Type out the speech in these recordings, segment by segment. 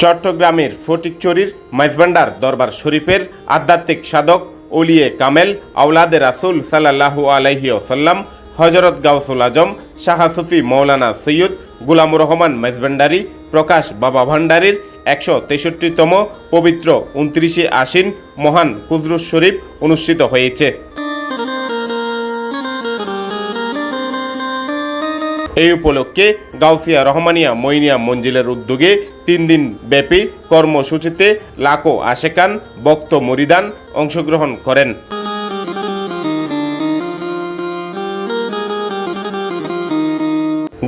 চট্টগ্রামের ফটিকচুরির মাইজভান্ডার দরবার শরীফের আধ্যাত্মিক সাধক ওলিয়ে কামেল আউলাদে রাসুল সাল্লাহু আলহি ওসাল্লাম হজরত গাউসুল আজম, শাহ সুফি মৌলানা সৈয়দ গুলামুর রহমান মেজভান্ডারি প্রকাশ বাবা ভান্ডারির একশো তেষট্টিতম পবিত্র উনত্রিশে আশ্বিন মহান হুজরুস শরীফ অনুষ্ঠিত হয়েছে। এই উপলক্ষে গাউসিয়া রহমানিয়া মইনিয়া মঞ্জিলের উদ্যোগে তিন দিন ব্যাপী কর্মসূচিতে লাখো আশেকান বক্ত মরিদান অংশগ্রহণ করেন।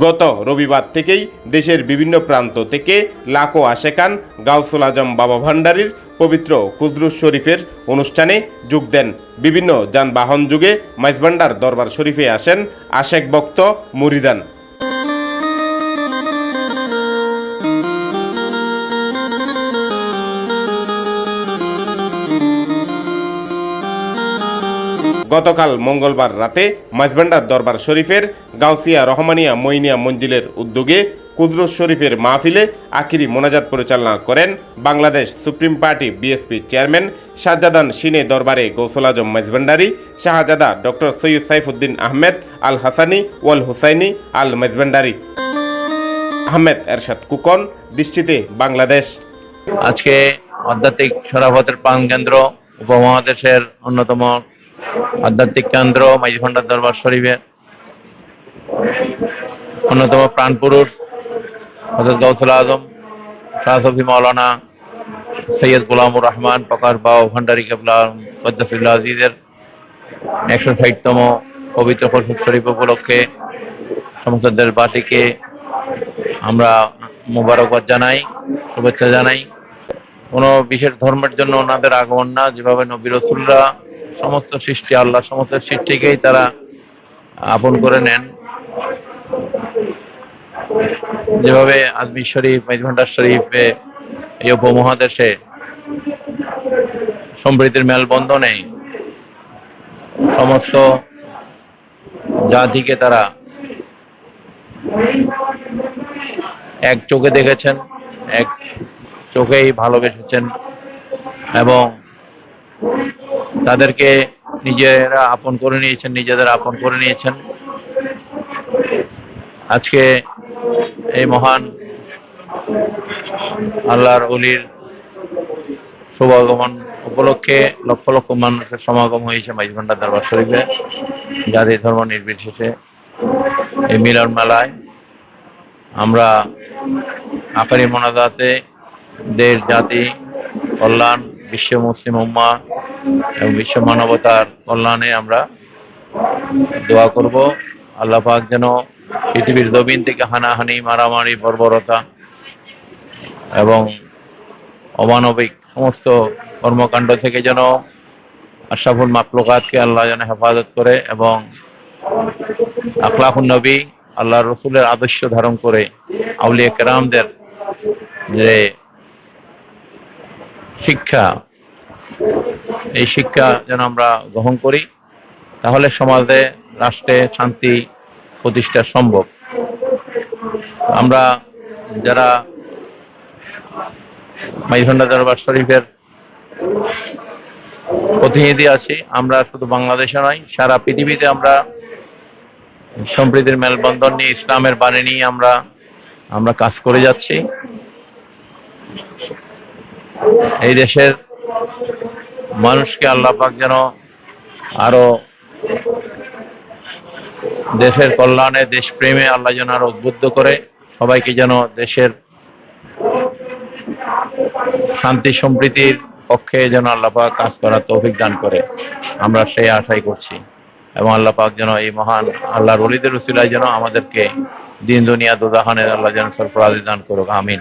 গত রবিবার থেকেই দেশের বিভিন্ন প্রান্ত থেকে লাখো আশেকান গাউসুল আজম বাবা ভান্ডারির পবিত্র কুজরুস শরীফের অনুষ্ঠানে যোগ দেন। বিভিন্ন যানবাহন যুগে মাইজভান্ডার দরবার শরীফে আসেন আশেক বক্ত মুরিদান। গতকাল মঙ্গলবার রাতে মাঝবান্ডার দরবার শরীফের গাউসিয়া রহমানিয়া মইনিয়া মঞ্জিলের উদ্যোগে কুদরত শরীফের মাহফিলে আখিরি মোনাজাত পরিচালনা করেন Bangladesh supreme party BSP chairman শাহজাদান সিনে দরবারে গৌসল আজম মেজভান্ডারি শাহজাদা ডক্টর সৈয়দ সাইফুদ্দিন আহমেদ আল হাসানি ওয়াল হুসাইনি আল মেজভান্ডারি আহমেদ এরশাদ কুকন, দৃষ্টিতে বাংলাদেশ। আজকে আধ্যাত্মিক সরাফতের প্রাণ কেন্দ্র উপমহাদেশের অন্যতম আধ্যাত্মিক কেন্দ্র মাইজভান্ডার দরবার শরীফের অন্যতম প্রাণ পুরুষ হজরত গৌসুল আজম, শাহ সফি মাওলানা সৈয়দ গোলামুর রহমান, প্রকাশ বাউ ভান্ডারী কেবলা আজিজের একশো ষাটতম পবিত্র ফরসুক শরীফ উপলক্ষে সমস্ত দেশবাসীকে আমরা মোবারকবাদ জানাই, শুভেচ্ছা জানাই। কোনো বিশেষ ধর্মের জন্য ওনাদের আগমন না, যেভাবে নবী রসুল্লাহ সমস্ত সৃষ্টি, আল্লাহ সমস্ত সৃষ্টিকেই তারা আপন করে নেন। যেভাবে আজমির শরীফ মেজভান্ডার শরীফে, এই উপমহাদেশে সম্প্রীতির মেলবন্ধনে সমস্ত জাতিকে তারা এক চোখে দেখেছেন, এক চোখেই ভালোবেসেছেন এবং তাদেরকে নিজেরা আপন করে নিয়েছেন, নিজেদের আপন করে নিয়েছেন। আজকে এই মহান আল্লাহর অলির শুভাগমন উপলক্ষে লক্ষ লক্ষ মানুষের সমাগম হয়েছে মাইজভান্ডার দরবার শরীফে। জাতি ধর্ম নির্বিশেষে এই মিলন মেলায় আমরা আকারি মোনাজাতে দেশ, জাতি, কল্যাণ, বিশ্ব মুসলিম উম্মা এবং বিশ্ব মানবতার কল্যাণে আমরা দোয়া করব। আল্লাহ পাক যেন পৃথিবীর দবিন থেকে হানাহানি, মারামারি, বর্বরতা এবং অমানবিক সমস্ত কর্মকাণ্ড থেকে যেন আশরাফুল মাকলুকাতকে আল্লাহ যেন হেফাজত করে এবং আখলাকুন নবী আল্লাহ রসুলের আদর্শ ধারণ করে আউলিয়া কেরামদের যে শিক্ষা এই শিক্ষা যেন আমরা গ্রহণ করি, তাহলে সমাজে রাষ্ট্রে শান্তি প্রতিষ্ঠা সম্ভব। আমরা যারা মাইজভান্ডা দরবার শরীফের প্রতিনিধি আছি, আমরা শুধু বাংলাদেশে নয়, সারা পৃথিবীতে আমরা সম্প্রীতির মেলবন্ধন নিয়ে, ইসলামের বাণী নিয়ে আমরা আমরা কাজ করে যাচ্ছি। এই দেশের মানুষকে আল্লাহ পাক যেন আরও দেশের কল্যাণে, দেশপ্রেমে আল্লাহ যেন আরও উদ্বুদ্ধ করে, সবাইকে যেন দেশের শান্তি সম্প্রীতির পক্ষে যেন আল্লাহ পাক কাজ করার তৌফিক দান করে। আমরা সেই আশাই করছি। এবং আল্লাহ পাক যেন এই মহান আল্লাহর অলিদের উসিলায় যেন আমাদেরকে দিন দুনিয়া দুদাহানের আল্লাহ যেন সরফরাজি দান করুক। আমিন।